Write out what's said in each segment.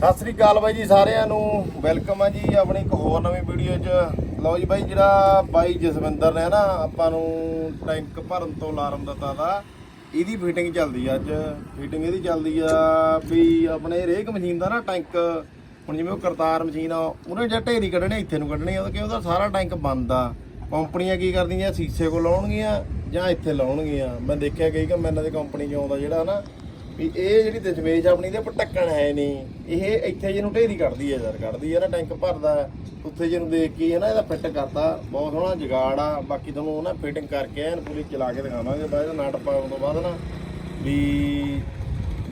ਸਤਿ ਸ੍ਰੀ ਅਕਾਲ ਬਾਈ ਜੀ ਸਾਰਿਆਂ ਨੂੰ। ਵੈਲਕਮ ਆ ਜੀ ਆਪਣੀ ਇੱਕ ਹੋਰ ਨਵੀਂ ਵੀਡੀਓ 'ਚ। ਲਓ ਜੀ ਬਾਈ ਜਿਹੜਾ ਬਾਈ ਜਸਵਿੰਦਰ ਨੇ ਨਾ, ਆਪਾਂ ਨੂੰ ਟੈਂਕ ਭਰਨ ਤੋਂ ਅਲਾਰਮ ਦਿੱਤਾ ਤਾ। ਇਹਦੀ ਫਿਟਿੰਗ ਚੱਲਦੀ ਆ ਅੱਜ। ਫਿਟਿੰਗ ਇਹਦੀ ਚੱਲਦੀ ਆ ਵੀ ਆਪਣੇ ਰੇਕ ਮਸ਼ੀਨ ਦਾ ਨਾ ਟੈਂਕ ਹੁਣ ਜਿਵੇਂ ਉਹ ਕਰਤਾਰ ਮਸ਼ੀਨ ਆ, ਉਹਨੇ ਜਿਹੜਾ ਢੇਰੀ ਕੱਢਣੇ, ਇੱਥੇ ਨੂੰ ਕੱਢਣੀ ਆ ਕਿ ਉਹਦਾ ਸਾਰਾ ਟੈਂਕ ਬੰਦ ਆ। ਕੰਪਨੀਆਂ ਕੀ ਕਰਦੀਆਂ? ਸ਼ੀਸ਼ੇ ਕੋ ਲਾਉਣਗੀਆਂ ਜਾਂ ਇੱਥੇ ਲਾਉਣਗੀਆਂ? ਮੈਂ ਦੇਖਿਆ ਕਈ ਕੰਪਨੀਆਂ ਦੇ ਕੰਪਨੀ 'ਚ ਆਉਂਦਾ ਜਿਹੜਾ ਨਾ ਵੀ ਇਹ ਜਿਹੜੀ ਦਸ਼ਮੇਸ਼ ਆਪਣੀ ਦੇ ਪਰ ਹੈ ਨਹੀਂ ਇਹ ਇੱਥੇ ਜਿਹਨੂੰ ਢੇਰੀ ਕੱਢਦੀ ਹੈ ਯਾਰ, ਕੱਢਦੀ ਹੈ ਨਾ ਟੈਂਕ ਭਰਦਾ, ਉੱਥੇ ਜਿਹਨੂੰ ਦੇਖ ਕੇ ਹੈ ਨਾ ਇਹਦਾ ਫਿੱਟ ਕਰਤਾ, ਬਹੁਤ ਸੋਹਣਾ ਜਗਾੜ ਆ, ਬਾਕੀ ਤੁਹਾਨੂੰ ਉਹ ਨਾ ਫਿਟਿੰਗ ਕਰਕੇ ਐਨ ਪੂਰੀ ਚਲਾ ਕੇ ਦਿਖਾਵਾਂਗੇ ਬਾਅਦ ਵਿੱਚ ਨਟ ਪਾਉਣ ਤੋਂ ਬਾਅਦ ਨਾ, ਵੀ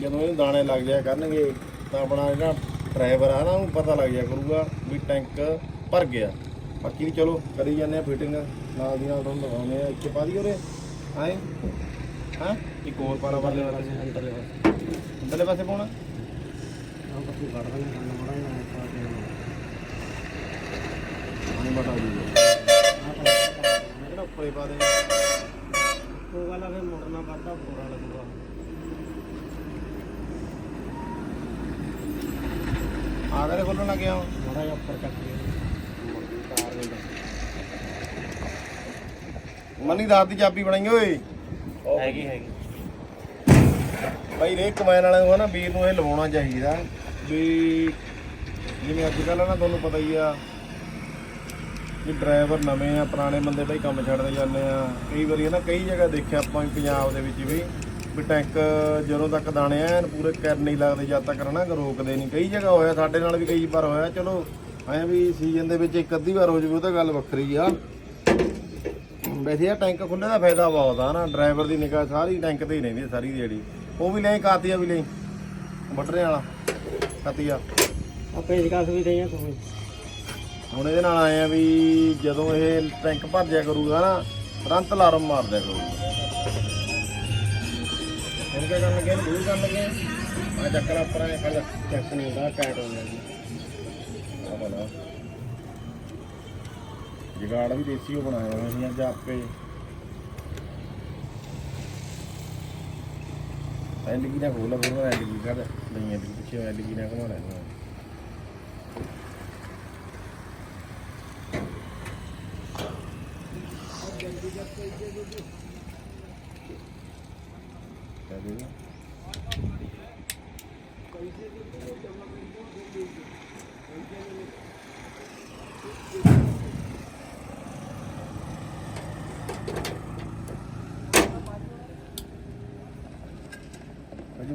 ਜਦੋਂ ਇਹ ਦਾਣੇ ਲੱਗ ਜਾਇਆ ਕਰਨਗੇ, ਤਾਂ ਆਪਣਾ ਜਿਹੜਾ ਡਰਾਈਵਰ ਆ ਨਾ, ਉਹਨੂੰ ਪਤਾ ਲੱਗ ਜਾਇਆ ਕਰੂਗਾ ਵੀ ਟੈਂਕ ਭਰ ਗਿਆ। ਬਾਕੀ ਚਲੋ, ਕਰੀ ਜਾਂਦੇ ਆ ਫਿਟਿੰਗ ਨਾਲ ਦੀ ਨਾਲ ਤੁਹਾਨੂੰ ਦਿਖਾਉਂਦੇ ਆ, ਇੱਥੇ ਪਾ ਦੀ ਉਰੇ ਆਏ ਹਾਂ? ਇੱਕ ਹੋਰ ਪਾਰਾ ਪਰਲੇ ਵਾਲੇ ਅੰਦਰਲੇ ਪਾਸੇ। ਅੰਦਰਲੇ ਪਾਸੇ ਪਾਉਣਾ? ਆਹ ਕੱਪੂ ਕੱਢ ਦਾਂਗੇ ਕੰਨ ਮੜਾ ਨਾ ਪਾ ਕੇ ਪਾਣੀ ਬਟਾ ਦੀ ਮੈਂ ਕਿਹੜਾ ਉੱਪਰੇ ਪਾ ਦੇ। ਉਹ ਵਾਲਾ ਫਿਰ ਮੁੜਨਾ ਵੱਧਦਾ ਪੂਰਾ ਲੱਗੂਗਾ। ਆ ਕਰੇ ਖੋਲਣ ਲੱਗਿਆ ਮੜਾ ਜਿਹਾ ਉੱਪਰ ਚੱਕ ਕੇ। ਮੁੜਦੀ ਤਾਰ ਨਹੀਂ ਮਨੀ ਦਾਤ ਦੀ ਚਾਬੀ ਬਣਾਈ ਓਏ। ਹੈਗੀ ਹੈਗੀ। ਬਾਈ ਰੇ ਕਮਾਇਨ ਵਾਲੇ ਨੂੰ ਨਾ ਵੀਰ ਨੂੰ ਇਹ ਲਵਾਉਣਾ ਚਾਹੀਦਾ ਵੀ ਜਿਵੇਂ ਅੱਜ ਕੱਲ੍ਹ ਨਾ ਤੁਹਾਨੂੰ ਪਤਾ ਹੀ ਆ ਵੀ ਡਰਾਈਵਰ ਨਵੇਂ ਆ, ਪੁਰਾਣੇ ਬੰਦੇ ਬਈ ਕੰਮ ਛੱਡਦੇ ਜਾਂਦੇ ਆ। ਕਈ ਵਾਰੀ ਨਾ ਕਈ ਜਗ੍ਹਾ ਦੇਖਿਆ ਆਪਾਂ ਵੀ ਪੰਜਾਬ ਦੇ ਵਿੱਚ ਵੀ ਵੀ ਟੈਂਕ ਜਦੋਂ ਤੱਕ ਦਾਣੇ ਐਨ ਪੂਰੇ ਕਰਨ ਨਹੀਂ ਲੱਗਦੇ, ਜਦ ਤੱਕ ਨਾ ਰੋਕਦੇ ਨਹੀਂ। ਕਈ ਜਗ੍ਹਾ ਹੋਇਆ, ਸਾਡੇ ਨਾਲ ਵੀ ਕਈ ਵਾਰ ਹੋਇਆ, ਚਲੋ ਐਂ ਵੀ ਸੀਜ਼ਨ ਦੇ ਵਿੱਚ ਇੱਕ ਅੱਧੀ ਵਾਰ ਹੋ ਜਾਵੇ, ਉਹ ਤਾਂ ਗੱਲ ਵੱਖਰੀ ਆ। ਵੈਸੇ ਆ ਟੈਂਕ ਖੁੱਲੇ ਦਾ ਫਾਇਦਾ ਬਹੁਤ ਆ ਨਾ ਡਰਾਈਵਰ ਦੀ ਨਿਗਾਹ ਸਾਰੀ ਟੈਂਕ ਤੇ ਹੀ ਰਹਿੰਦੀ ਆ ਸਾਰੀ ਦਿਹਾੜੀ ਉਹ ਵੀ ਲਈ ਕਾਤੀਆ ਵੀ ਲਈ ਬਟਰੇ ਵਾਲਾ ਕਾਤੀਆ। ਆ ਪੇਚਕਸ ਵੀ ਦੇਈਆਂ ਤੁਸੀਂ ਹੁਣ ਇਹਦੇ ਨਾਲ ਆਏ ਆ ਵੀ ਜਦੋਂ ਇਹ ਟੈਂਕ ਭਰ ਜਾਇਆ ਕਰੂਗਾ ਨਾ ਤੁਰੰਤ ਅਲਾਰਮ ਮਾਰ ਦਿਆ ਕਰੂਗਾ। ਫਿਰ ਕਰਨ ਲੱਗੇ? ਦੂਰ ਕਰਨ ਲੱਗੇ ਆ। ਚੱਕਰ ਉੱਪਰ ਆ ਖੜ ਜਾ ਚੱਕ ਨਹੀਂ ਹੁੰਦਾ ਟਾਈਟ ਹੋ ਜਾਂਦੀ ਆ ਬਣਾ ਜਗਾੜ ਵੀ ਦੇਸੀ ਉਹ ਬਣਾਇਆ ਹੋਇਆ ਸੀ ਅੱਜ ਆਪੇ। ਐਲਗੀ ਨਾ ਖੋਲਾ ਫਿਰ ਮੈਂ ਐਲਗੀ ਕੱਢ ਦਈਆਂ ਦੀ ਪਿੱਛੇ ਐਲਗੀ ਨਾ ਘੁਮਾ ਲੈਣਾ अजी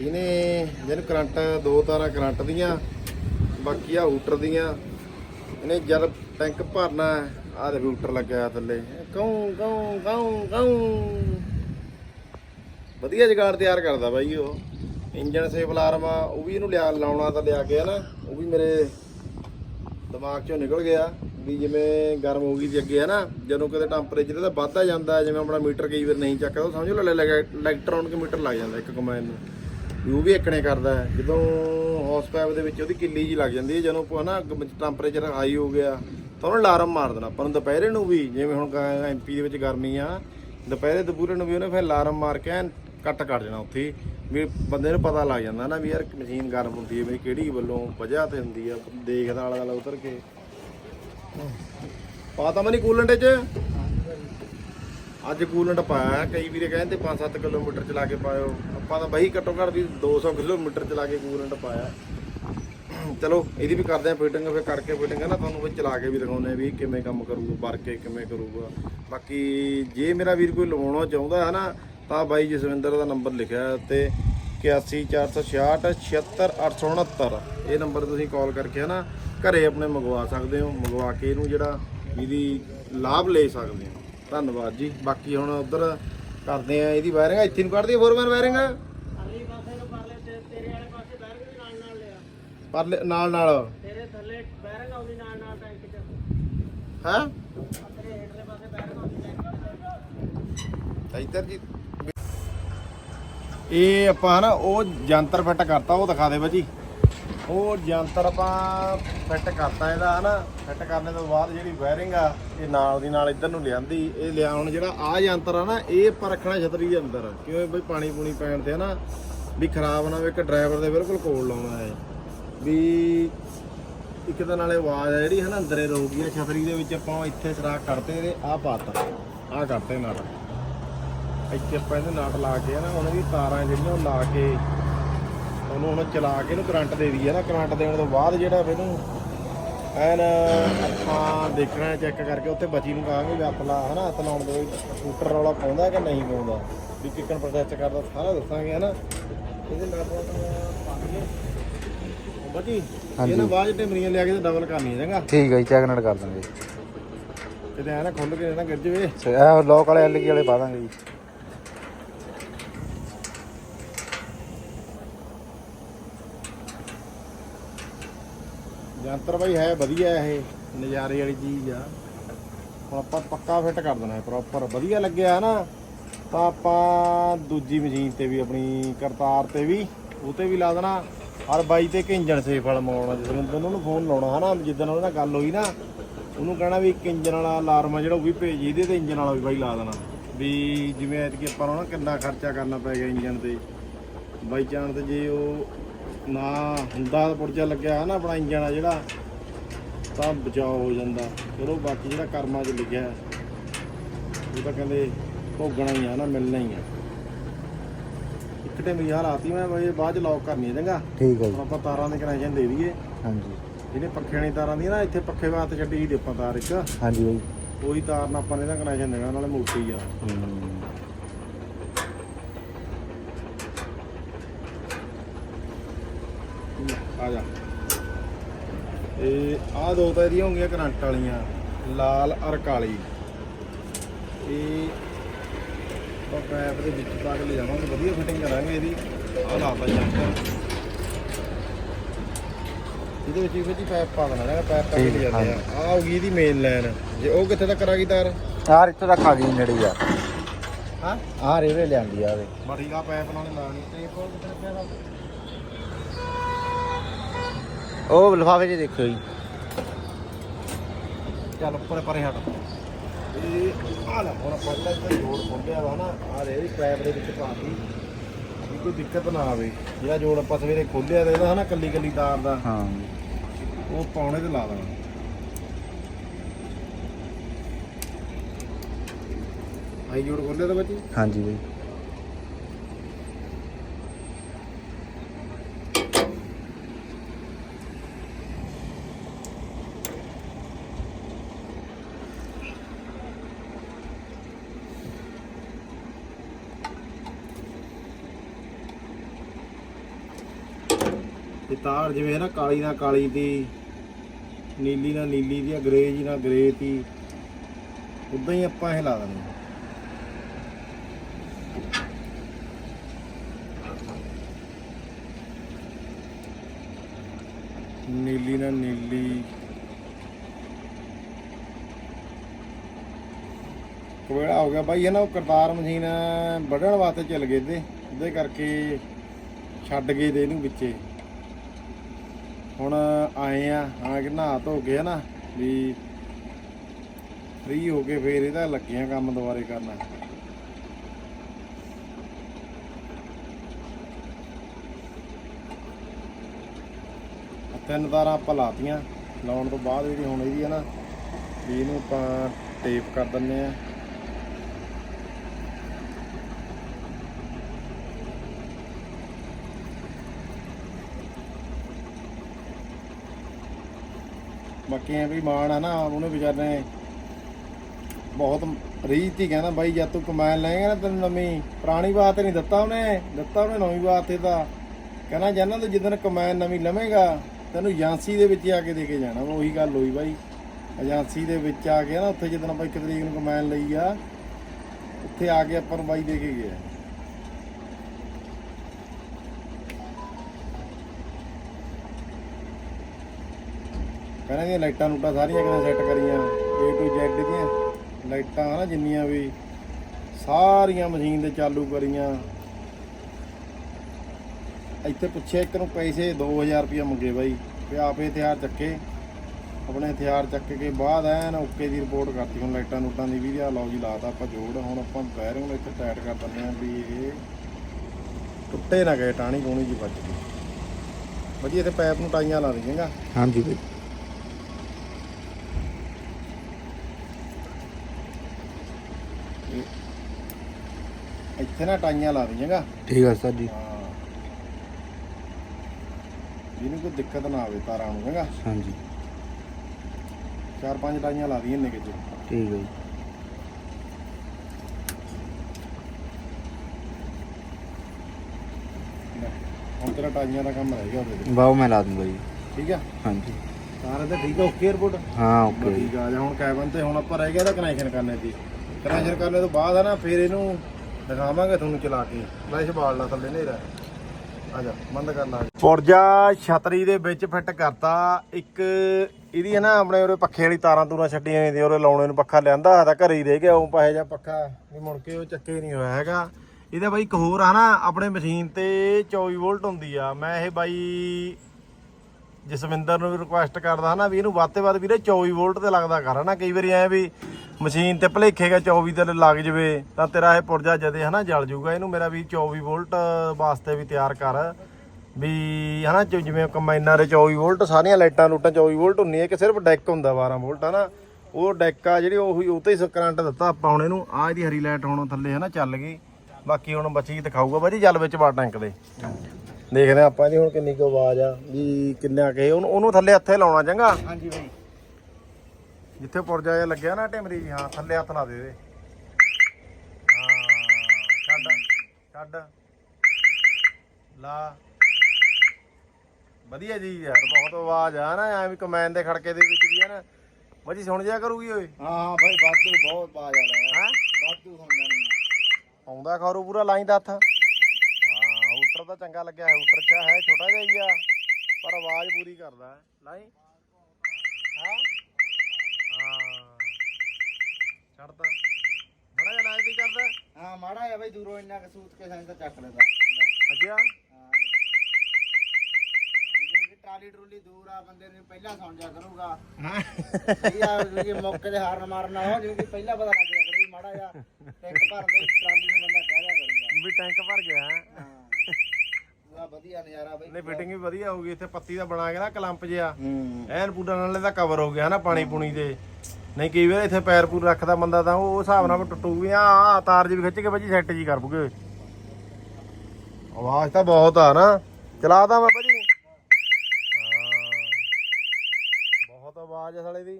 ਇਹਨੇ ਜਿਹਨੂੰ ਕਰੰਟ, ਦੋ ਤਾਰਾਂ ਕਰੰਟ ਦੀਆਂ, ਬਾਕੀ ਆ ਹੂਟਰ ਦੀਆਂ। ਇਹਨੇ ਜਦ ਟੈਂਕ ਭਰਨਾ ਆ ਦੇ ਹੂਟਰ ਲੱਗਿਆ ਥੱਲੇ। ਕਉ ਕਉ ਕਉ ਕਉ ਵਧੀਆ ਜਗਾੜ ਤਿਆਰ ਕਰਦਾ ਬਾਈ ਉਹ। ਇੰਜਨ ਸੇਫ ਅਲਾਰਮ ਆ, ਉਹ ਵੀ ਇਹਨੂੰ ਲਿਆ, ਲਾਉਣਾ ਤਾਂ ਲਿਆ ਕੇ ਨਾ, ਉਹ ਵੀ ਮੇਰੇ ਦਿਮਾਗ ਚੋਂ ਨਿਕਲ ਗਿਆ ਵੀ ਜਿਵੇਂ ਗਰਮ ਹੋ ਗਈ ਸੀ ਅੱਗੇ ਹੈ ਨਾ ਜਦੋਂ ਕਿਤੇ ਟੈਂਪਰੇਚਰ ਇਹਦਾ ਵੱਧਦਾ ਜਾਂਦਾ, ਜਿਵੇਂ ਆਪਣਾ ਮੀਟਰ ਕਈ ਵਾਰ ਨਹੀਂ ਚੱਕਦਾ, ਉਹ ਸਮਝ ਲਓ ਇਲੈਕਟ੍ਰੋਨਿਕ ਮੀਟਰ ਲੱਗ ਜਾਂਦਾ ਇੱਕ ਕਮਾਂਡ ਨੂੰ। ਵੀ ਉਹ ਵੀ ਇੱਕਣੇ ਕਰਦਾ ਹੈ। ਜਦੋਂ ਹਾਊਸ ਪਾਈਪ ਦੇ ਵਿੱਚ ਉਹਦੀ ਕਿੱਲੀ ਜੀ ਲੱਗ ਜਾਂਦੀ ਹੈ ਜਦੋਂ ਕੋ ਨਾ ਟੈਂਪਰੇਚਰ ਹਾਈ ਹੋ ਗਿਆ ਤਾਂ ਉਹਨੇ ਅਲਾਰਮ ਮਾਰ ਦੇਣਾ। ਆਪਾਂ ਨੂੰ ਦੁਪਹਿਰੇ ਨੂੰ ਵੀ ਜਿਵੇਂ ਹੁਣ ਐਮਪੀ ਦੇ ਵਿੱਚ ਗਰਮੀ ਆ ਦੁਪਹਿਰੇ ਦੁਪਹਿਰੇ ਨੂੰ ਵੀ ਉਹਨੇ ਫਿਰ ਅਲਾਰਮ ਮਾਰ ਕੇ ਕੱਟ ਕਰ ਦੇਣਾ ਉੱਥੇ। ਵੀ ਬੰਦੇ ਨੂੰ ਪਤਾ ਲੱਗ ਜਾਂਦਾ ਨਾ ਵੀ ਯਾਰ ਮਸ਼ੀਨ ਗਰਮ ਹੁੰਦੀ ਹੈ ਵੀ ਕਿਹੜੀ ਵੱਲੋਂ ਵਜ੍ਹਾ ਤੇ ਹੁੰਦੀ ਆ ਦੇਖਦਾ ਆਲਾ ਦੁਆਲਾ ਉਤਰ ਕੇ। ਪਾਤਾ ਮਨੀ ਕੂਲੈਂਟ ਚ? ਅੱਜ ਕੂਲੈਂਟ ਪਾਇਆ ਕਈ ਵੀਰੇ ਕਹਿੰਦੇ 5-7 ਕਿਲੋਮੀਟਰ ਚਲਾ ਕੇ ਪਾਇਓ। ਆਪਾਂ ਤਾਂ ਬਈ ਘੱਟੋ ਘੱਟ ਵੀ 200 ਕਿਲੋਮੀਟਰ ਚਲਾ ਕੇ ਕੂਲੈਂਟ ਪਾਇਆ। ਚਲੋ, ਇਹਦੀ ਵੀ ਕਰਦੇ ਆ ਫਿਟਿੰਗ, ਫਿਰ ਕਰਕੇ ਫਿਟਿੰਗ ਹੈ ਨਾ, ਤੁਹਾਨੂੰ ਫਿਰ ਚਲਾ ਕੇ ਵੀ ਦਿਖਾਉਂਦੇ ਆ ਵੀ ਕਿਵੇਂ ਕੰਮ ਕਰੂਗਾ ਭਰ ਕੇ ਕਿਵੇਂ ਕਰੂਗਾ। ਬਾਕੀ ਜੇ ਮੇਰਾ ਵੀਰ ਕੋਈ ਲਵਾਉਣਾ ਚਾਹੁੰਦਾ ਹੈ ਨਾ, ਤਾਂ ਬਾਈ ਜਸਵਿੰਦਰ ਦਾ ਨੰਬਰ ਲਿਖਿਆ ਹੈ ਉੱਤੇ 814667 76869 ਇਹ ਨੰਬਰ ਤੁਸੀਂ ਕਾਲ ਕਰਕੇ ਹੈ ਨਾ, ਘਰੇ ਆਪਣੇ ਮੰਗਵਾ ਸਕਦੇ ਹੋ, ਮੰਗਵਾ ਕੇ ਇਹਨੂੰ ਜਿਹੜਾ ਇਹਦੀ ਲਾਭ ਲੈ ਸਕਦੇ ਹੋ। ਧੰਨਵਾਦ ਜੀ। ਬਾਕੀ ਹੁਣ ਉਧਰ ਕਰਦੇ ਆ ਇਹਦੀ ਵਾਇਰਿੰਗ ਇੱਥੇ ਨੂੰ ਕੱਢਦੀ ਫੋਰਮੈਨ ਵਾਇਰਿੰਗ ਅਗਲੀ ਪਾਸੇ ਨੂੰ ਕਰ ਲੈ ਤੇ ਤੇਰੇ ਵਾਲੇ ਪਾਸੇ ਬੈਰਗ ਵੀ ਨਾਲ ਨਾਲ ਲਿਆ। ਪਰ ਨਾਲ ਨਾਲ। ਤੇਰੇ ਥੱਲੇ ਹੇਠਲੇ ਬੈਰੰਗ ਆਉਂਦੀ ਨਾਲ ਨਾਲ ਟੈਂਕ 'ਚ। ਹੈ? ਆਪਣੇ ਹੇਠਲੇ ਪਾਸੇ ਬੈਰੰਗ ਆਉਂਦੀ ਟੈਂਕ 'ਚ। ਇੱਧਰ ਜੀ। ਇਹ ਆਪਾਂ ਨਾ ਉਹ ਜੰਤਰ ਫਿੱਟ ਕਰਤਾ ਉਹ ਦਿਖਾ ਦੇ ਬਾਜੀ। ਉਹ ਜੰਤਰ ਆਪਾਂ ਫਿੱਟ ਕਰਤਾ ਇਹਦਾ, ਹਨਾ? ਫਿੱਟ ਕਰਨੇ ਤੋਂ ਬਾਅਦ ਜਿਹੜੀ ਵਾਇਰਿੰਗ ਆ, ਇਹ ਨਾਲ ਦੀ ਨਾਲ ਇੱਧਰ ਨੂੰ ਲਿਆਂਦੀ। ਇਹ ਲਿਆਉਣ ਜਿਹੜਾ ਆ ਜੰਤਰ ਆ ਨਾ, ਇਹ ਆਪਾਂ ਰੱਖਣਾ ਛਤਰੀ ਦੇ ਅੰਦਰ। ਕਿਉਂ ਬਈ ਪਾਣੀ ਪੂਣੀ ਪੈਣ ਤੇ ਹਨਾ ਵੀ ਖਰਾਬ ਨਾ ਹੋਵੇ, ਇੱਕ ਡਰਾਈਵਰ ਦੇ ਬਿਲਕੁਲ ਕੋਲ ਲਾਉਣਾ ਹੈ। ਵੀ ਇੱਕ ਤਾਂ ਨਾਲੇ ਆਵਾਜ਼ ਆ ਜਿਹੜੀ, ਹਨਾ, ਅੰਦਰੇ ਰਹੂਗੀ। ਇਹ ਛਤਰੀ ਦੇ ਵਿੱਚ ਆਪਾਂ ਇੱਥੇ ਸਰਾਖ ਕਰਤੇ ਤੇ ਆਹ ਪਾਤਾ, ਆਹ ਕਰਤੇ ਨਾਲ। ਇੱਥੇ ਆਪਾਂ ਇਹਦੇ ਨਾਟ ਲਾ ਕੇ ਨਾ ਉਹਨਾਂ ਦੀ ਤਾਰਾਂ ਜਿਹੜੀਆਂ ਉਹ ਲਾ ਕੇ ਉਹਨੂੰ ਹੁਣ ਚਲਾ ਕੇ ਇਹਨੂੰ ਕਰੰਟ ਦੇ ਦਈਏ ਨਾ ਕਰੰਟ ਦੇਣ ਤੋਂ ਬਾਅਦ ਜਿਹੜਾ ਇਹਨੂੰ ਐਨ ਆਪਾਂ ਦੇਖਣਾ ਚੈੱਕ ਕਰਕੇ ਉੱਥੇ ਬੱਚੀ ਨੂੰ ਕਹਾਂਗੇ ਵੀ ਹੱਥ ਲਾ ਹਨਾ ਹੱਥ ਲਾਉਣ ਦੇ ਸਕੂਟਰ ਵਾਲਾ ਪਾਉਂਦਾ ਕਿ ਨਹੀਂ ਪਾਉਂਦਾ। ਵੀ ਕਿੱਕਣ ਪ੍ਰੋਸੈਸ ਕਰਦਾ ਸਾਰਾ ਦੱਸਾਂਗੇ ਹਨਾ। ਇਹਦੇ ਨਾਲ ਬੱਚੀ। ਇਹਨਾਂ ਬਾਅਦ ਟਿਮਰੀਆਂ ਲਿਆ ਕੇ ਤੇ ਡਬਲ ਕਰਨੀ ਹੈ ਚੰਗਾ। ਠੀਕ ਹੈ ਜੀ ਚੈੱਕ ਨਟ ਕਰ ਦਾਂਗੇ। ਤੇ ਐ ਨਾ ਖੁੱਲ ਕੇ ਨਾ ਗਿਰ ਜਵੇ। ਇਹ ਲੋਕ ਵਾਲੇ ਐਲਗੀ ਵਾਲੇ ਪਾ ਦਾਂਗੇ ਜੀ। ਯੰਤਰ ਬਾਈ ਹੈ, ਵਧੀਆ ਇਹ, ਨਜ਼ਾਰੇ ਵਾਲੀ ਚੀਜ਼ ਆ। ਹੁਣ ਆਪਾਂ ਪੱਕਾ ਫਿੱਟ ਕਰ ਦੇਣਾ ਹੈ ਪ੍ਰੋਪਰ ਵਧੀਆ ਲੱਗਿਆ ਨਾ। ਤਾਂ ਆਪਾਂ ਦੂਜੀ ਮਸ਼ੀਨ ਤੇ ਵੀ ਆਪਣੀ ਕਰਤਾਰ ਤੇ ਵੀ, ਉਹ ਤੇ ਵੀ ਲਾ ਦੇਣਾ। ਹਰ ਬਾਈ ਤੇ ਇੱਕ ਇੰਜਣ ਸੇਫ ਵਾਲਾ ਮੰਗਾਉਣਾ ਜਸਵਿੰਦਰ ਨੂੰ ਉਹਨੂੰ ਫੋਨ ਲਾਉਣਾ, ਹਨਾ? ਜਿੱਦਣ ਉਹਦੇ ਨਾਲ ਗੱਲ ਹੋਈ ਨਾ, ਉਹਨੂੰ ਕਹਿਣਾ ਵੀ ਇੱਕ ਇੰਜਣ ਵਾਲਾ ਅਲਾਰਮ ਆ ਜਿਹੜਾ, ਉਹ ਵੀ ਭੇਜ, ਇਹਦੇ ਤੇ ਇੰਜਨ ਵਾਲਾ ਵੀ ਬਾਈ ਲਾ ਦੇਣਾ। ਵੀ ਜਿਵੇਂ ਐਤਕੀ ਆਪਾਂ ਨੂੰ ਨਾ ਕਿੰਨਾ ਖਰਚਾ ਕਰਨਾ ਪੈ ਗਿਆ ਇੰਜਣ ਤੇ। ਬਾਈ ਚਾਂਸ ਤੇ ਜੇ ਉਹ ਨਾ ਹੁੰਦਾ ਪੁਰਜਾ ਲੱਗਿਆ ਨਾ ਆਪਣਾ ਇੰਜਣ ਆ ਜਿਹੜਾ ਤਾਂ ਬਚਾਅ ਹੋ ਜਾਂਦਾ। ਚਲੋ ਬਾਕੀ ਜਿਹੜਾ ਕਰਮਾਂ 'ਚ ਲਿਖਿਆ ਉਹ ਤਾਂ ਕਹਿੰਦੇ ਭੋਗਣਾ ਹੀ ਆ ਨਾ ਮਿਲਣਾ ਹੀ ਆ। ਇੱਕ ਤੇ ਮੇਰੀ ਹਾਲਾਤੀ ਮੈਂ ਬਈ ਬਾਅਦ ਚ ਲੌਕ ਕਰਨੀ ਹੈ ਚੰਗਾ। ਠੀਕ ਹੈ ਜੀ। ਆਪਾਂ ਤਾਰਾਂ ਦੇ ਕਨੈਕਸ਼ਨ ਦੇ ਦਈਏ। ਹਾਂਜੀ। ਜਿਹੜੇ ਪੱਖੇ ਵਾਲੀ ਤਾਰਾਂ ਦੀ ਨਾ ਇੱਥੇ ਪੱਖੇ ਵਾਸਤੇ ਛੱਡੀ ਦੀ ਆਪਾਂ ਤਾਰ ਇੱਕ। ਹਾਂਜੀ ਬਾਈ। ਉਹੀ ਤਾਰ ਨਾਲ ਆਪਾਂ ਨੇ ਇਹਦਾ ਕਨੈਕਸ਼ਨ ਦੇਣਾ ਨਾਲੇ ਮੋਟੀ ਆ। ਹਮ, ਆ ਜਾ ਇਹ ਆ ਦੋ ਤਾਂ ਇਹਦੀਆਂ ਹੋਣਗੀਆਂ ਕਰੰਟ ਵਾਲੀਆਂ ਲਾਲ ਅਰ ਕਾਲੀ। ਇਹ ਆਪਾਂ ਪੈਪ ਦੇ ਵਿੱਚ ਪਾ ਕੇ ਲੈ ਜਾਵਾਂਗੇ ਵਧੀਆ ਫਿਟਿੰਗ ਕਰਾਂਗੇ ਇਹਦੀ। ਆਹ ਲਾਤਾ ਜੰਪਰ ਇਹਦੇ ਵਿੱਚ ਵੀ ਜੀ ਪੈਪ ਪਾ ਦੇਣਾ ਹੈਗਾ ਪੈਪ ਪਾ ਕੇ ਲੈ ਜਾਂਦੇ ਆ ਆਹ ਹੋ ਗਈ ਇਹਦੀ ਮੇਨ ਲਾਈਨ ਜੇ ਉਹ ਕਿੱਥੇ ਤੱਕ ਕਰਾਂਗੀ ਤਾਰ? ਯਾਰ ਇੱਥੇ ਤੱਕ ਆ ਗਈ ਨੇੜੇ ਯਾਰ ਹਾਂ? ਆਹ ਰੇਵੇ ਲਿਆਂਦੀ ਆ ਵੇ ਬੜੀ ਦਾ ਪੈਪ ਨਾਲੇ ਲਾਣੀ ਟੇਪ ਉਹ ਕਿੱਥੇ ਰੱਖਿਆ ਦਾ ਉਹ ਲਿਫਾਫੇ 'ਚ ਦੇਖਿਓ ਜੀ। ਚੱਲ ਉੱਪਰ ਪਰੇ ਹਟ। ਇਹ ਆ ਲੈ ਹੁਣ ਜੋੜ ਖੁੱਲਿਆ ਵਾ ਨਾ ਆ ਦੇ ਇਹਦੀ ਪੈਪ ਦੇ ਵਿੱਚ ਪਾਤੀ ਵੀ ਕੋਈ ਦਿੱਕਤ ਨਾ ਆਵੇ। ਜਿਹੜਾ ਜੋੜ ਆਪਾਂ ਸਵੇਰੇ ਖੋਲਿਆ ਤੇ ਇਹਦਾ ਹਨਾ ਕੱਲੀ ਕੱਲੀ ਤਾਰ ਦਾ। ਹਾਂ। ਉਹ ਪਾਉਣੇ ਤੇ ਲਾ ਦੇਣਾ। ਆਈ ਜੋੜ ਖੋਲਿਆ ਤਾਂ ਬੱਚੀ? ਹਾਂਜੀ ਬਾਈ। ਤੇ ਤਾਰ ਜਿਵੇਂ ਹੈ ਨਾ, ਕਾਲੀ ਨਾਲ ਕਾਲੀ ਦੀ, ਨੀਲੀ ਨਾਲ ਨੀਲੀ ਦੀ ਗ੍ਰੇ ਜੀ ਨਾਲ ਗ੍ਰੇ ਦੀ ਉਦਾਂ ਹੀ ਆਪਾਂ ਇਹ ਲਾ ਦਿੰਦੇ ਨੀਲੀ ਨਾਲ ਨੀਲੀ। ਕੋੜਾ ਹੋ ਗਿਆ ਬਾਈ ਇਹ ਨਾ ਉਹ ਕਰਤਾਰ ਮਸ਼ੀਨ ਵੱਢਣ ਵਾਸਤੇ ਚੱਲ ਗਏ ਤੇ, ਉਹਦੇ ਕਰਕੇ ਛੱਡ ਗਏ ਤੇ ਇਹਨੂੰ ਵਿੱਚੇ। ਹੁਣ ਆਏ ਆ ਹਾਂ ਕਿ ਨਹਾ ਧੋ ਕੇ ਨਾ ਵੀ ਫ੍ਰੀ ਹੋ ਕੇ ਫੇਰ ਇਹਦਾ ਲੱਗਿਆ ਕੰਮ ਦੁਬਾਰੇ ਕਰਨਾ। ਤਿੰਨ ਤਾਰਾਂ ਆਪਾਂ ਲਾਤੀਆਂ, ਲਾਉਣ ਤੋਂ ਬਾਅਦ ਜਿਹੜੀ ਹੁਣ ਇਹਦੀ ਹੈ ਨਾ, ਵੀ ਇਹਨੂੰ ਆਪਾਂ ਟੇਪ ਕਰ ਦਿੰਨੇ ਆ। ਬਾਕੀ ਐ ਵੀ ਮਾਣ ਆ ਨਾ, ਉਹਨੇ ਵਿਚਾਰੇ ਨੇ ਬਹੁਤ ਰੀਤ ਹੀ ਕਹਿੰਦਾ ਬਾਈ, ਜਦ ਤੂੰ ਕਮਾਨ ਲਏਗਾ ਨਾ ਤੈਨੂੰ ਨਵੀਂ, ਪੁਰਾਣੀ ਬਾਤ ਨਹੀਂ ਦਿੱਤਾ ਉਹਨੇ ਦਿੱਤਾ ਉਹਨੇ ਨਵੀਂ ਬਾਤ ਤੇ ਤਾਂ। ਕਹਿੰਦਾ ਜਾਨਾ ਤੂੰ ਜਿੱਦਣ ਕਮਾਨ ਨਵੀਂ ਲਵੇਂਗਾ, ਤੈਨੂੰ ਏਜੰਸੀ ਦੇ ਵਿੱਚ ਆ ਕੇ ਦੇ ਕੇ ਜਾਣਾ ਵਾ, ਉਹੀ ਗੱਲ ਹੋਈ ਬਾਈ। ਏਜੰਸੀ ਦੇ ਵਿੱਚ ਆ ਕੇ ਨਾ, ਉੱਥੇ ਜਿੱਦਣ ਆਪਾਂ ਇੱਕ ਤਰੀਕ ਨੂੰ ਕਮਾਨ ਲਈ ਆ, ਉੱਥੇ ਆ ਕੇ ਆਪਾਂ ਨੂੰ ਬਾਈ ਦੇ ਕੇ ਗਿਆ। ਪਹਿਲਾਂ ਦੀਆਂ ਲਾਈਟਾਂ ਲੂਟਾਂ ਸਾਰੀਆਂ ਕਿਵੇਂ ਸੈੱਟ ਕਰੀਆਂ? A to Z ਦੀਆਂ ਲਾਈਟਾਂ ਹਨਾ ਜਿੰਨੀਆਂ ਵੀ ਸਾਰੀਆਂ ਮਸ਼ੀਨ ਤੇ ਚਾਲੂ ਕਰੀਆਂ। ਇੱਥੇ ਪੁੱਛਿਆ ਇੱਕ ਨੂੰ ਪੈਸੇ 2000 ਰੁਪਇਆ ਮੰਗੇ ਬਾਈ। ਤੇ ਆਪੇ ਹਥਿਆਰ ਚੱਕੇ, ਆਪਣੇ ਹਥਿਆਰ ਚੱਕ ਕੇ ਬਾਅਦ ਐਨ ਓਕੇ ਦੀ ਰਿਪੋਰਟ ਕਰਤੀ ਹੁਣ ਲਾਈਟਾਂ ਲੂਟਾਂ ਦੀ ਵੀ ਆ ਲਓ ਜੀ ਲਾਤਾ ਆਪਾਂ ਜੋੜ, ਹੁਣ ਆਪਾਂ ਬੈਰਿੰਗ ਨੂੰ ਇੱਥੇ ਟਾਈਟ ਕਰ ਦਿੰਦੇ ਆ ਵੀ ਇਹ ਟੁੱਟੇ ਨਾ ਗਏ ਟਾਣੀ ਕੋਣੀ ਜੀ ਵੱਜ ਗਈ। ਵਧੀਆ, ਤੇ ਪੈਪ ਨੂੰ ਟਾਈਆਂ ਲਾ ਦੇਈਏਗਾ ਹਾਂਜੀ ਬਈ। ਇੱਥੇ ਨਾ ਟਾਈਆਂ ਲਾ ਦੇਈਏਗਾ ਠੀਕ ਹੈ ਸਰ ਜੀ। ਹਾਂ। ਜਿਹਨੂੰ ਕੋਈ ਦਿੱਕਤ ਨਾ ਆਵੇ ਤਾਰਾਂ ਨੂੰ ਹੈਗਾ ਹਾਂਜੀ। ਚਾਰ ਪੰਜ ਟਾਈਆਂ ਲਾ ਦਈਏ ਨਿੱਕੇ ਚ। ਠੀਕ ਹੈ ਜੀ। ਲੈ, ਹੁਣ ਤੇਰਾ ਟਾਈਆਂ ਦਾ ਕੰਮ ਰਹਿ ਗਿਆ ਉਹਦੇ ਚ। ਬਾਓ ਮੈਂ ਲਾ ਦੂੰਗਾ ਜੀ। ਠੀਕ ਆ? ਹਾਂਜੀ। ਤਾਰਾਂ ਤੇ ਠੀਕ ਆ ਓਕੇ ਰਿਪੋਰਟ ਹਾਂ ਓਕੇ ਜੀ। ਠੀਕ ਆ ਜਾ ਹੁਣ ਕੈਬਨ ਤੇ ਹੁਣ ਆਪਾਂ ਰਹਿ ਗਿਆ ਤਾਂ ਕਨੈਕਸ਼ਨ ਕਰਨੇ ਦੀ ਕਨੈਕਸ਼ਨ ਕਰਨੇ ਤੋਂ ਬਾਅਦ ਆ ਨਾ ਫਿਰ ਇਹਨੂੰ ਦਿਖਾਵਾਂਗੇ ਤੁਹਾਨੂੰ ਚਲਾ ਕੇ। ਲੈ ਛਬਾਲ ਲਾ ਥੱਲੇ ਨੇਰਾ ਆ ਜਾ, ਬੰਦ ਕਰ ਲਾ। ਪੁਰਜਾ ਛਤਰੀ ਦੇ ਵਿੱਚ ਫਿੱਟ ਕਰਤਾ। ਇੱਕ ਇਹਦੀ ਹੈ ਨਾ, ਆਪਣੇ ਉਰੇ ਪੱਖੇ ਵਾਲੀ ਤਾਰਾਂ ਤੂਰਾਂ ਛੱਡੀਆਂ ਹੋਈਆਂ ਸੀ ਉਰੇ ਲਾਉਣੇ ਨੂੰ ਪੱਖਾ ਲਿਆਂਦਾ ਤਾਂ ਘਰੇ ਹੀ ਰਹਿ ਗਿਆ ਉਹ ਪਾਏ ਜਾ ਪੱਖਾ, ਵੀ ਮੁੜ ਕੇ ਉਹ ਚੱਕੇ ਨਹੀਂ ਹੋਇਆ ਹੈਗਾ। ਇਹਦਾ ਬਾਈ ਇੱਕ ਹੋਰ ਆ ਨਾ, ਆਪਣੇ ਮਸ਼ੀਨ ਤੇ 24 ਵੋਲਟ ਹੁੰਦੀ ਆ। ਮੈਂ ਇਹ ਬਾਈ ਜਸਵਿੰਦਰ ਨੂੰ ਵੀ ਰਿਕੁਐਸਟ ਕਰਦਾ ਹਨਾ ਵੀ ਇਹਨੂੰ ਵੱਧ ਤੇ ਵੱਧ ਵੀਰੇ 24 ਵੋਲਟ ਤੇ ਲੱਗਦਾ ਕਰ ਹਨਾ ਕਈ ਵਾਰੀ ਐ ਵੀ ਮਸ਼ੀਨ ਤੇ ਭਲੇਖੇਗਾ 24 ਤੇ ਲੱਗ ਜਵੇ, ਤਾਂ ਤੇਰਾ ਇਹ ਪੁਰਜਾ ਜਦੇ ਹਨਾ ਜਲ ਜੂਗਾ, ਇਹਨੂੰ ਮੇਰਾ ਵੀ 24 ਵੋਲਟ ਵਾਸਤੇ ਵੀ ਤਿਆਰ ਕਰ। ਵੀ ਹਨਾ, ਜਿਵੇਂ ਕੰਬਾਈਨਰ 24 ਵੋਲਟ, ਸਾਰੀਆਂ ਲਾਈਟਾਂ ਲੂਟਾਂ 24 ਵੋਲਟ ਹੁੰਦੀ ਹੈ ਕਿ ਸਿਰਫ ਡੈਕ ਹੁੰਦਾ 12 ਵੋਲਟ, ਹਨਾ। ਉਹ ਡੈਕ ਆ ਜਿਹੜੀ, ਉਹ ਉਹ ਤੇ ਹੀ ਕਰੰਟ ਦਿੱਤਾ ਆਪਾਂ ਹੁਣ ਇਹਨੂੰ ਆ ਇਹਦੀ ਹਰੀ ਲਾਈਟ ਹੁਣ ਥੱਲੇ ਹਨਾ ਚੱਲ ਗਈ। ਬਾਕੀ ਹੁਣ ਬੱਚੀ ਦਿਖਾਊਗਾ ਬਾਜੀ ਜਲ ਵਿੱਚ ਵਾ ਟੈਂਕ ਦੇ। ਦੇਖਦੇ ਹਾਂ ਆਪਾਂ ਇਹਦੀ ਹੁਣ ਕਿੰਨੀ ਕੁ ਆਵਾਜ਼ ਆ, ਵੀ ਕਿੰਨਾ ਕੇ ਉਹਨੂੰ ਥੱਲੇ ਹੱਥੇ ਲਾਉਣਾ ਚੰਗਾ। ਹਾਂਜੀ ਬਾਈ। ਜਿੱਥੇ ਪੁਰਜਾ ਜਿਹਾ ਲੱਗਿਆ ਨਾ ਟਿਮਰੀ ਜੀ ਹਾਂ ਥੱਲੇ ਹੱਥ ਲਾ ਦੇ ਦੇ ਹਾਂ ਛੱਡ ਛੱਡ। ਲਾ। ਵਧੀਆ ਜੀ ਯਾਰ ਬਹੁਤ ਆਵਾਜ਼ ਆ ਨਾ ਐਵੇਂ ਕਮੈਨ ਦੇ ਖੜਕੇ ਦੇ ਵਿੱਚ ਵੀ ਆ ਨਾ। ਮਜੀ ਸੁਣ ਜਿਆ ਕਰੂਗੀ ਓਏ? ਹਾਂ ਹਾਂ ਬਾਈ ਵਾਧੂ ਬਹੁਤ ਪਾ ਜਾਣਾ ਹੈ? ਵਾਧੂ ਹੁੰਦਾ ਨਹੀਂ ਆਉਂਦਾ ਖਰੂ ਪੂਰਾ ਲਾਈਨ ਦਾ ਹੱਥ। ਹਾਂ ਹੂਟਰ ਤਾਂ ਚੰਗਾ ਲੱਗਿਆ ਹੈ ਹੂਟਰ ਚਾ ਹੈ ਛੋਟਾ ਜਿਹਾ ਹੀ ਆ ਪਰ ਆਵਾਜ਼ ਪੂਰੀ ਕਰਦਾ। ਲਾਈ ਹਾਂ ਹਾਂ ਛੱਡਦਾ ਬੜਾ ਜਿਹਾ ਲਾਇਕ ਹੀ ਕਰਦਾ ਹਾਂ ਮਾੜਾ ਜਿਹਾ ਬਾਈ ਦੂਰੋਂ ਇੰਨਾ ਕੁ ਸੂਤ ਕੇ ਸਾਈਂ ਤਾਂ ਚੱਕ ਲੈਂਦਾ। ਅੱਛਾ। ਹਾਂ। ਜਿਵੇਂ ਕਿ ਟਰਾਲੀ ਟਰੂਲੀ ਦੂਰ ਆ ਬੰਦੇ ਨੂੰ ਪਹਿਲਾਂ ਸੁਣ ਜਾ ਕਰੂਗਾ। ਹਾਂ। ਇਹ ਆ ਜੇ ਮੌਕੇ ਤੇ ਹਾਰਨ ਮਾਰਨ ਨਾਲ ਹੋ ਜਿਵੇਂ ਕਿ ਪਹਿਲਾਂ ਪਤਾ ਲੱਗ ਜਾ ਕਰੂ ਵੀ ਮਾੜਾ ਜਿਹਾ ਟੈਂਕ ਭਰਨ ਦੇ ਟਰਾਲੀ ਨੂੰ ਬੰਦਾ ਕਹਿ ਦਿਆ ਕਰੂਗਾ। ਵੀ ਟੈਂਕ ਭਰ ਗਿਆ। ਹੈ। ਹਾਂ ਪੂਰਾ ਵਧੀਆ ਨਜ਼ਾਰਾ ਬਾਈ। ਨਹੀਂ ਫਿਟਿੰਗ ਵੀ ਵਧੀਆ ਹੋਊਗੀ ਇੱਥੇ ਪੱਤੀ ਦਾ ਬਣਾ ਕੇ ਨਾ ਕਲੰਪ ਹੂੰ। ਐਨ ਪੂਰਾ ਨਾਲੇ ਦਾ ਕਵਰ ਹੋ ਗਿਆ ਹਨਾ ਪਾਣੀ ਪੂਣੀ ਦੇ। ਨਹੀਂ, ਕਈ ਵਾਰ ਇੱਥੇ ਪੈਰ ਪੂਰ ਰੱਖਦਾ ਬੰਦਾ ਤਾਂ ਉਹ ਹਿਸਾਬ ਨਾਲ ਟੁੱਟੂਗੀ ਆ ਆ ਤਾਰ ਜੀ ਵੀ ਖਿੱਚ ਕੇ ਭਾਜੀ ਸੈੱਟ ਜੀ ਕਰ ਬੂਗੇ ਆਵਾਜ਼ ਤਾਂ ਬਹੁਤ ਆ ਨਾ। ਚਲਾਦਾ ਮੈਂ ਭਾਜੀ। ਬਹੁਤ ਆਵਾਜ਼ ਆ ਸਾਲੇ ਦੀ।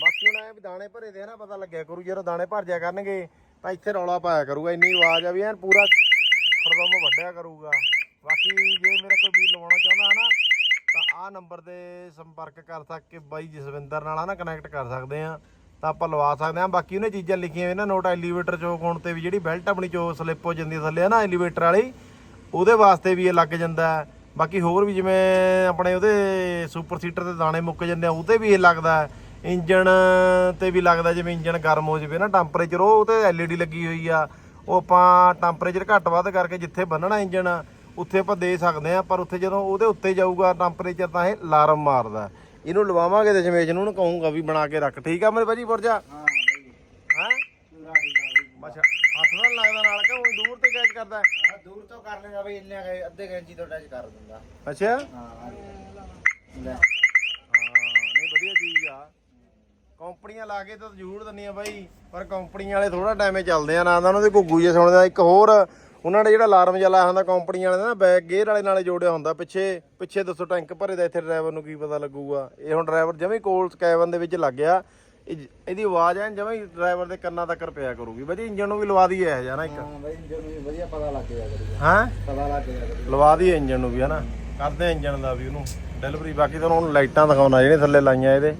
ਬਾਕੀ ਹੁਣ ਐ ਵੀ ਦਾਣੇ ਭਰੇ ਦੇ ਨਾ, ਪਤਾ ਲੱਗਿਆ ਕਰੂ ਜਦੋਂ ਦਾਣੇ ਭਰ ਜਾ ਕਰਨਗੇ, ਤਾਂ ਇੱਥੇ ਰੌਲਾ ਪਾਇਆ ਕਰੂਗਾ, ਇੰਨੀ ਆਵਾਜ਼ ਆ ਵੀ ਐਨ ਪੂਰਾ ਖੜਦਮ ਵੱਡਿਆ ਕਰੂਗਾ। ਬਾਕੀ ਜੇ ਮੇਰਾ ਕੋਈ ਵੀਰ ਲਵਾਉਣਾ ਚਾਹੁੰਦਾ ਹੈ ਨਾ ਤਾਂ ਆਹ ਨੰਬਰ ਤੇ ਸੰਪਰਕ ਕਰ ਸਕ ਕੇ ਬਾਈ ਜਸਵਿੰਦਰ ਨਾਲ ਨਾ ਕਨੈਕਟ ਕਰ ਸਕਦੇ ਆ ਤਾਂ ਆਪਾਂ ਲਵਾ ਸਕਦੇ ਆ ਬਾਕੀ ਉਹਨੇ ਚੀਜ਼ਾਂ ਲਿਖੀਆਂ ਹੋਈਆਂ ਨਾ ਨੋਟ ਐਲੀਵੇਟਰ ਚੋਕ ਹੋਣ ਤੇ ਵੀ ਜਿਹੜੀ ਬੈਲਟ ਆਪਣੀ ਚੋ ਸਲਿੱਪ ਹੋ ਜਾਂਦੀ ਆ ਥੱਲੇ ਨਾ ਐਲੀਵੇਟਰ ਵਾਲੀ, ਉਹਦੇ ਵਾਸਤੇ ਵੀ ਇਹ ਲੱਗ ਜਾਂਦਾ ਬਾਕੀ ਹੋਰ ਵੀ ਜਿਵੇਂ ਆਪਣੇ ਉਹਦੇ ਸੁਪਰ ਸੀਟਰ ਤੇ ਦਾਣੇ ਮੁੱਕ ਜਾਂਦੇ ਆ, ਉਹਤੇ ਵੀ ਇਹ ਲੱਗਦਾ ਇੰਜਣ ਤੇ ਵੀ ਲੱਗਦਾ ਜਿਵੇਂ ਇੰਜਣ ਗਰਮ ਹੋ ਜਾਵੇ ਨਾ ਟੈਂਪਰੇਚਰ ਉਹ ਤੇ ਐਲਈਡੀ ਲੱਗੀ ਹੋਈ ਆ, ਉਹ ਆਪਾਂ ਟੈਂਪਰੇਚਰ ਘੱਟ ਵੱਧ ਕਰਕੇ ਜਿੱਥੇ ਬੰਨਣਾ ਇੰਜਣ ਉੱਥੇ ਆਪਾਂ ਦੇ ਸਕਦੇ ਆ ਪਰ ਉੱਥੇ ਜਦੋਂ ਉਹਦੇ ਉੱਤੇ ਜਾਊਗਾ ਟੈਂਪਰੇਚਰ ਤਾਂ ਇਹ ਅਲਾਰਮ ਮਾਰਦਾ ਇਹਨੂੰ ਲਵਾਵਾਂਗੇ ਤੇ ਜਮੇਜ ਨੂੰ ਉਹਨੂੰ ਕਹੂੰਗਾ ਵੀ ਬਣਾ ਕੇ ਰੱਖ। ਠੀਕ ਆ ਮੇਰੇ ਭਾਜੀ ਪੁਰਜਾ ਹਾਂ ਅੱਛਾ ਹੱਥ ਨਾਲ ਲੱਗਦਾ ਨਾਲ ਕਿ ਉਹ ਦੂਰ ਤੇ ਕੈਚ ਕਰਦਾ ਹਾਂ? ਦੂਰ ਤੋਂ ਕਰ ਲੈਂਦਾ ਬਈ ਇੰਨੇ ਕੁ- ਅੱਧੇ ਕੁ ਇੰਚੀ ਤੋਂ ਟੱਚ ਕਰ ਦਿੰਦਾ। ਅੱਛਾ? ਹਾਂ ਲੈ। ਹਾਂ ਨਹੀਂ ਵਧੀਆ ਚੀਜ਼ ਆ। ਕੰਪਨੀਆਂ ਲਾ ਕੇ ਤਾਂ ਜ਼ਰੂਰ ਦਿੰਦੀਆਂ ਬਾਈ ਪਰ ਕੰਪਨੀ ਵਾਲੇ ਥੋੜਾ ਟਾਈਮੇ ਚੱਲਦੇ ਆ ਨਾ ਤਾਂ ਉਹਨਾਂ ਦੇ ਘੁੱਗੂ ਜੇ ਸੁਣਦਾ ਇੱਕ ਹੋਰ ਉਹਨਾਂ ਨੇ ਜਿਹੜਾ ਅਲਾਰਮ ਜਿਹਾ ਲਾਇਆ ਹੁੰਦਾ ਕੰਪਨੀ ਵਾਲੇ ਦਾ ਨਾ ਬੈਕ ਗੇਅਰ ਵਾਲੇ ਨਾਲੇ ਜੋੜਿਆ ਹੁੰਦਾ ਪਿੱਛੇ ਪਿੱਛੇ ਦੱਸੋ ਟੈਂਕ ਭਰੇ ਦਾ ਇੱਥੇ ਡਰਾਈਵਰ ਨੂੰ ਕੀ ਪਤਾ ਲੱਗੂਗਾ। ਇਹ ਹੁਣ ਡਰਾਈਵਰ ਜਮੇ ਕੋਲ ਕੈਬਨ ਦੇ ਵਿੱਚ ਲੱਗ ਗਿਆ। ਇਹ- ਇਹਦੀ ਆਵਾਜ਼ ਐ ਜਮੇ ਡਰਾਈਵਰ ਦੇ ਕੰਨਾਂ ਤੱਕ ਪਿਆ ਕਰੂਗੀ। ਬਾਜੀ ਇੰਜਨ ਨੂੰ ਵੀ ਲਵਾ ਦਈਏ ਇਹ ਜਾਨਾ ਇੱਕ। ਹਾਂ ਬਾਈ ਇੰਜਨ ਨੂੰ ਵੀ ਵਧੀਆ ਪਤਾ ਲੱਗ ਗਿਆ ਕਰੀਗਾ ਹਾਂ? ਪਤਾ ਲੱਗ ਕਰੀਗਾ ਲਵਾ ਦਈਏ ਇੰਜਨ ਨੂੰ ਵੀ ਹਨਾ। ਕਰਦੇ ਆ ਇੰਜਨ ਦਾ ਵੀ ਉਹਨੂੰ। ਡਿਲੀਵਰੀ ਬਾਕੀ ਤੁਹਾਨੂੰ ਹੁਣ ਲਾਈਟਾਂ ਦਿਖਾਉਣਾ ਜਿਹੜੇ ਥੱਲੇ ਲਾਈਆਂ ਇਹਦੇ।